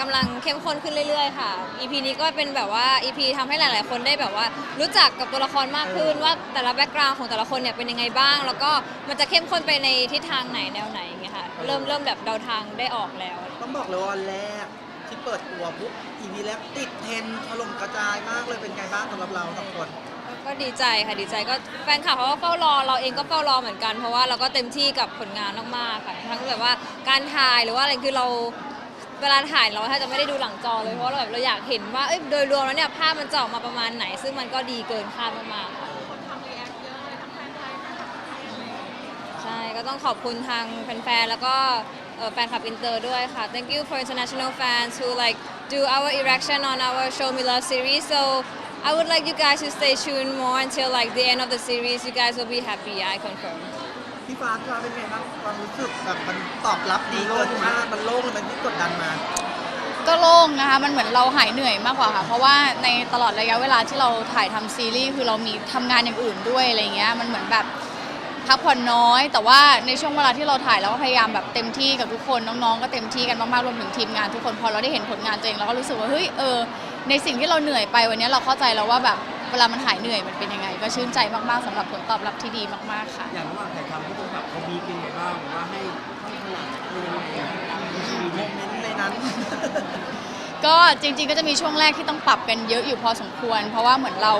กำลังเข้มข้นขึ้นเรื่อย ๆ ค่ะ EP นี้ก็เป็นแบบว่า EP ทำให้หลาย ๆ คนได้แบบว่า รู้จักกับตัวละครมากขึ้นว่าแต่ละแบ็กกราวน์ของแต่ละคนเนี่ยเป็นยังไงบ้าง แล้วก็มันจะเข้มข้นไปในทิศทางไหนแนวไหนอย่างเงี้ยค่ะเริ่มเริ่มแบบเดาทางได้ออกแล้ว ต้องบอกเลยว่าวันแรกที่เปิดตัวปุ๊บอีพีแรกติดเทรนด์ถล่มกระจายมากเลยเป็นไงบ้างสำหรับเราสองคน ก็ดีใจค่ะดีใจก็แฟนคลับเขาก็เฝ้ารอเราเองก็เฝ้ารอเหมือนกันเพราะว่าเราก็เต็มที่กับผลงานมากๆค่ะทั้งแบบว่าการถ่ายหรือว่าอะไรคือเรา เวลาถ่ายเราถ้าจะไม่ได้ดูหลังจอเลยเพราะเราแบบเราอยากเห็นว่าเอ้ยโดยรวมแล้วเนี่ยภาพมันจะออกมาประมาณไหน ซึ่งมันก็ดีเกินคาดมากๆค่ะใช่ก็ต้องขอบคุณทางแฟนๆแล้วก็แฟนคลับอินเตอร์ด้วยค่ะ thank you for international fans who like do our erection on our show me love series so I would like you guys to stay tuned more until like the end of the series. You guys will be happy, I confirm. พี่ฟ้าพี่ฟ้าเป็นไงบ้างความรู้สึกแบบมันตอบรับดีเกินคาดมันโล่งเลยมันที่กดดันมาก็โล่งนะคะ มันเหมือนเราหายเหนื่อยมากกว่าค่ะ เพราะว่าในตลอดระยะเวลาที่เราถ่ายทำซีรีส์คือเรามีทำงานอย่างอื่นด้วยอะไรเงี้ย มันเหมือนแบบพักผ่อนน้อย แต่ว่าในช่วงเวลาที่เราถ่ายเราก็พยายามแบบเต็มที่กับทุกคนน้องๆ ก็เต็มที่กันมากๆรวมถึงทีมงานทุกคนพอเราได้เห็นผลงานตัวเองเราก็รู้สึกว่าเฮ้ยเออในสิ่งที่เราเหนื่อยไปวันนี้เราเข้าใจแล้วว่าแบบ เวลามันหายเหนื่อยมันเป็นยังไง ก็ชื่นใจมากๆสำหรับผลตอบรับที่ดีมากๆค่ะ อย่างระหว่างถ่ายทำผู้กำกับเขาบีบเป็นไงบ้างว่าให้ให้ขนาดไหนยังไงมีโมเมนต์ในนั้น ก็จริงๆก็จะมีช่วงแรกที่ต้องปรับกันเยอะอยู่พอสมควร เพราะว่าเหมือนเรา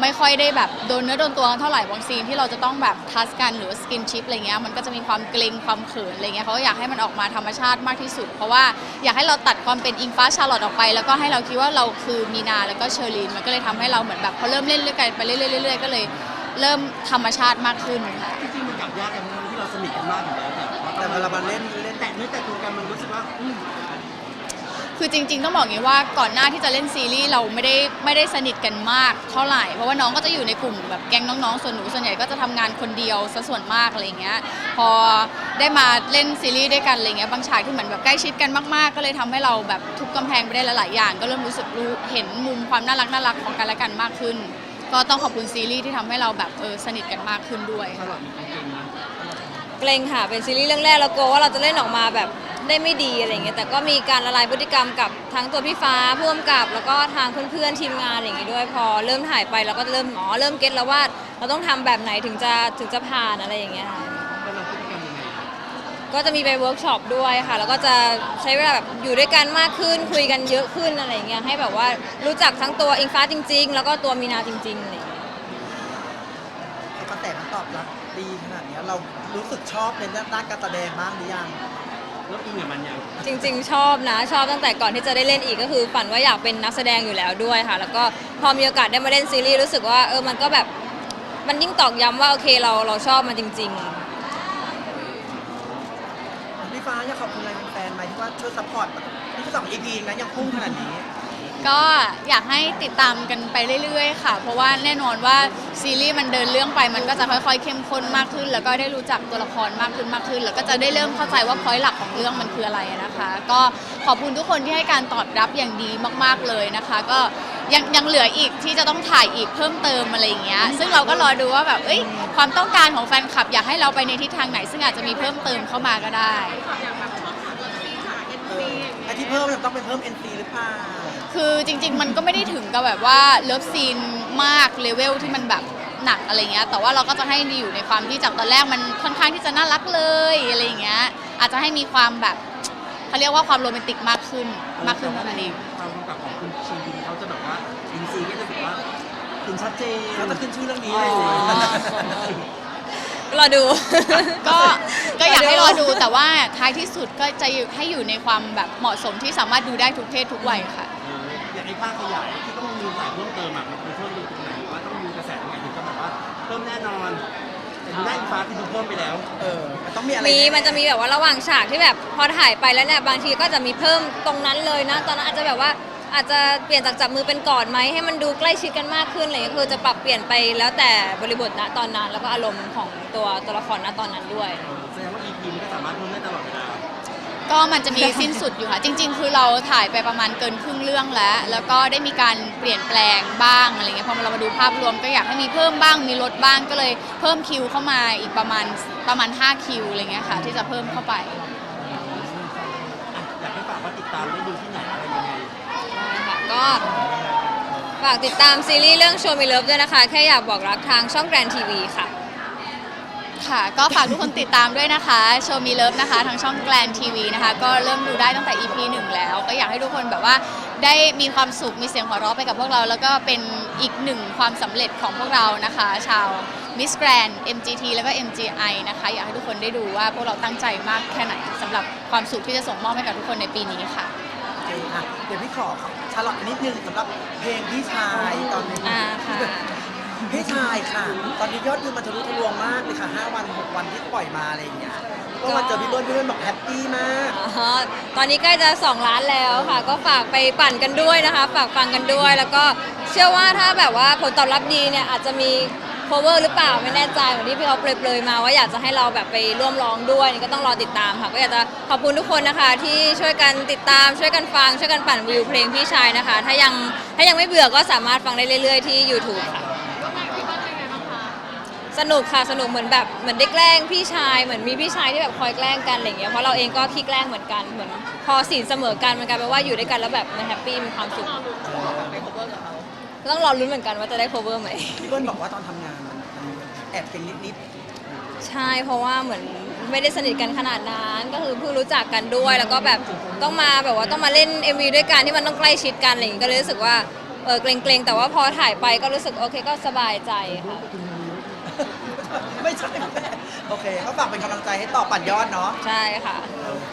ไม่ค่อยได้แบบโดนเนื้อโดนตัวกันเท่าไหร่บางซีนที่เราจะต้องแบบทัสกันหรือสกินชิปอะไรเงี้ยมันก็จะมีความเกรงความเขินอะไรเงี้ยเขาก็อยากให้มันออกมาธรรมชาติมากที่สุด เพราะว่าอยากให้เราตัดความเป็นอิงฟ้าชาร์ลอตออกไป แล้วก็ให้เราคิดว่าเราคือมีนาแล้วก็เชอรีนมันก็เลยทำให้เราเหมือนแบบพอเริ่มเล่นเรื่อยกันไปเรื่อยๆเรื่อยๆก็เลยเริ่มธรรมชาติมากขึ้นค่ะจริงๆมันกลับยากกันนะที่เราสนิทกันมากอยู่แล้วแต่ว่าแต่เวลามาเล่นเล่นแต่เนื้อแต่ตัวกันมันรู้สึกว่าอืม คือจริง ๆ ต้องบอกอย่างนี้ว่าก่อนหน้าที่จะเล่นซีรีส์เราไม่ได้ไม่ได้สนิทกันมากเท่าไหร่ เพราะว่าน้องก็จะอยู่ในกลุ่มแบบแก๊งน้องๆ ส่วนหนูส่วนใหญ่ก็จะทำงานคนเดียวซะส่วนมากอะไรเงี้ย พอได้มาเล่นซีรีส์ด้วยกันอะไรเงี้ยบางฉากที่เหมือนแบบใกล้ชิดกันมากๆ ก็เลยทำให้เราแบบทุบกำแพงไปได้หลายๆอย่าง ก็เริ่มรู้สึกรู้เห็นมุมความน่ารักน่ารักของกันและกันมากขึ้น ก็ต้องขอบคุณซีรีส์ที่ทำให้เราแบบเออสนิทกันมากขึ้นด้วยตลอดมีการเก่งนะเกรงค่ะเป็นซีรีส์เรื่องแรกเรากลัวว่าเราจะเล่นออกมาแบบ ได้ไม่ดีอะไรเงี้ยแต่ก็มีการละลายพฤติกรรมกับทั้งตัวพี่ฟ้าพ่วงกับ แล้วก็ทางเพื่อนๆทีมงานอย่างงี้ด้วยพอเริ่มถ่ายไปเราก็เริ่มอ๋อเริ่มเก็ตแล้วว่าเราต้องทำแบบไหนถึงจะถึงจะผ่านอะไรอย่างเงี้ยค่ะ แล้วเราพฤติกรรมยังไงก็จะมีไปเวิร์กช็อปด้วยค่ะ แล้วก็จะใช้เวลาแบบอยู่ด้วยกันมากขึ้น คุยกันเยอะขึ้นอะไรอย่างเงี้ยให้แบบว่ารู้จักทั้งตัวอิงฟ้าจริง ๆ แล้วก็ตัวมีนาจริงๆอะไรอย่างเงี้ยกระแสมันตอบรับดีขนาดเนี้ยเรารู้สึกชอบในด้านการแสดงบ้างหรือยัง แล้วอิงกับมันยังจริง ๆ ชอบนะ ชอบตั้งแต่ก่อนที่จะได้เล่นอีกก็คือฝันว่าอยากเป็นนักแสดงอยู่แล้วด้วยค่ะ แล้วก็พอมีโอกาสได้มาเล่นซีรีส์รู้สึกว่าเออมันก็แบบมันยิ่งตอกย้ำว่าโอเคเราเราชอบมันจริง ๆ พี่ฟ้าอยากขอบคุณอะไรแฟนๆไหมที่ว่าช่วยซัพพอร์ตแบบนี่สองอีพีนะยังพุ่งขนาดนี้ ก็อยากให้ติดตามกันไปเรื่อยๆ ค่ะ เพราะว่าแน่นอนว่าซีรีส์มันเดินเรื่องไปมันก็จะค่อยๆ เข้มข้นมากขึ้น แล้วก็ได้รู้จักตัวละครมากขึ้นมากขึ้น แล้วก็จะได้เริ่มเข้าใจว่าพอยหลักของเรื่องมันคืออะไรนะคะ ก็ขอบคุณทุกคนที่ให้การตอบรับอย่างดีมากๆเลยนะคะ ก็ยังยังเหลืออีกที่จะต้องถ่ายอีกเพิ่มเติมอะไรอย่างเงี้ย ซึ่งเราก็รอดูว่าแบบเอ้ยความต้องการของแฟนคลับอยากให้เราไปในทิศทางไหน ซึ่งอาจจะมีเพิ่มเติมเข้ามาก็ได้เออไอ ที่เพิ่มเนี่ยต้องเป็นเพิ่ม NC หรือเปล่าคือจริง ๆ มันก็ไม่ได้ถึงกับแบบว่าเลิฟซีนมากเลเวลที่มันแบบหนักอะไรเงี้ย แต่ว่าเราก็จะให้อยู่ในความที่จากตอนแรกมันค่อนข้างที่จะน่ารักเลยอะไรอย่างเงี้ย อาจจะให้มีความแบบเขาเรียกว่าความโรแมนติกมากขึ้นมากขึ้นเท่านั้นเองความกำกับของคุณชีวินเขาจะแบบว่าอินซีก็จะแบบว่าคุณชัดเจนเขาจะขึ้นชื่อเรื่องนี้เลยสิ รอดู ก็ก็อยากให้รอดูแต่ว่าท้ายที่สุดก็จะอยู่ให้อยู่ในความแบบเหมาะสมที่สามารถดูได้ทุกเพศทุกวัยค่ะ เอออยากให้ภาคขยายที่ต้องมีถ่ายเพิ่มเติมอะมันเพิ่มดูตรงไหนว่าต้องมีกระแสยังไงถึงจะแบบว่าเพิ่มแน่นอนแต่ดูหน้าอิงฟ้าคือดูเพิ่มไปแล้วเออมันต้องมีอะไรมีแๆมันจะมีแบบว่าระหว่างฉากที่แบบพอถ่ายไปแล้วเนี่ยบางทีก็จะมีเพิ่มตรงนั้นเลยนะ ตอนนั้นอาจจะแบบว่า อาจจะเปลี่ยนจากจับมือเป็นกอดไหมให้มันดูใกล้ชิดกันมากขึ้นอะไรอย่างเงี้ยคือจะปรับเปลี่ยนไปแล้วแต่บริบทณตอนนั้น แล้วก็อารมณ์ของตัวตัวละครณตอนนั้นด้วยเออแสดงว่า EP มันก็สามารถเพิ่มได้ตลอดเวลาก็มันจะมีสิ้นสุดอยู่ค่ะ จริง ๆ คือเราถ่ายไปประมาณเกินครึ่งเรื่องแล้ว แล้วก็ได้มีการเปลี่ยนแปลงบ้างอะไรเงี้ยพอเรามาดูภาพรวมก็อยากให้มีเพิ่มบ้างมีลดบ้างก็เลยเพิ่มคิวเข้ามาอีกประมาณประมาณ 5 คิวอะไรเงี้ยค่ะ ที่จะเพิ่มเข้าไปอะอยากให้ฝากว่าติดตามได้ดูที่ไหน ฝากติดตามซีรีส์เรื่อง Show Me Love ด้วยนะคะ แค่อยากบอกรักทางช่องแกรนทีวีค่ะ ค่ะ ก็ฝากทุกคนติดตามด้วยนะคะโชว์มีเลิฟนะคะทางช่องแกลนทีวีนะคะ ก็เริ่มดูได้ตั้งแต่ EP 1 แล้ว ก็อยากให้ทุกคนแบบว่าได้มีความสุขมีเสียงหัวเราะไปกับพวกเรา แล้วก็เป็นอีกหนึ่งความสำเร็จของพวกเรานะคะ ชาวมิสแกรน MGT แล้วก็ MGI นะคะ อยากให้ทุกคนได้ดูว่าพวกเราตั้งใจมากแค่ไหนสำหรับความสุขที่จะส่งมอบให้กับทุกคนในปีนี้ค่ะ อเคอะเดี๋ยวพี่ขอชาลอตนิดนึงสำหรับเพลงพี่ชายตอนนี้อ่าค่ะพี่ชายค่ะ ตอนนี้ยอดวิวมันทะลุทะลวงมากเลยค่ะ 5 วัน 6 วันที่ปล่อยมาอะไรอย่างเงี้ยก็มาเจอพี่เบิ้ลพี่เบิ้ลบอกแฮปปี้มากอ๋อตอนนี้ใกล้จะ 2 ล้านแล้วค่ะ ก็ฝากไปปั่นกันด้วยนะคะ ฝากฟังกันด้วย แล้วก็เชื่อว่าถ้าแบบว่าผลตอบรับดีเนี่ยอาจจะมี cover หรือเปล่าไม่แน่ใจเหมือนที่พี่เขาเปรยๆมาว่าอยากจะให้เราแบบไปร่วมร้องด้วยนี่ก็ต้องรอติดตามค่ะ ก็อยากจะขอบคุณทุกคนนะคะ ที่ช่วยกันติดตามช่วยกันฟัง ช่วยกันปั่นวิวเพลงพี่ชายนะคะ ถ้ายังถ้ายังไม่เบื่อก็สามารถฟังได้เรื่อยๆที่ YouTube ค่ะ สนุกค่ะสนุกเหมือนแบบเหมือนได้แกล้งพี่ชายเหมือนมีพี่ชายที่แบบคอยแกล้งกันอะไรอย่างเงี้ยเพราะเราเองก็ขี้แกล้งเหมือนกันเหมือนพอสีนเสมอกันมันกลายเป็นว่าอยู่ด้วยกันแล้วแบบมันแฮปปี้มีความสุข ต้องรอลุ้นเหมือนกันว่าจะได้ cover ไหม พี่เบิ้ลบอกว่าตอนทำงานมันมันแอบเก่งนิดใช่ เพราะว่าเหมือนไม่ได้สนิทกันขนาดนั้น ก็คือเพิ่งรู้จักกันด้วย แล้วก็แบบต้องมาแบบว่าต้องมาเล่น MV ด้วยกันที่มันต้องใกล้ชิดกันอะไรอย่างงี้ก็เลยรู้สึกว่าเออเกรงๆ แต่ว่าพอถ่ายไปก็รู้สึกโอเคก็สบายใจค่ะ ๆ ไม่ใช่แม่โอเค ก็ฝากเป็นกำลังใจให้ต่อปั่นยอดเนาะ ใช่ค่ะ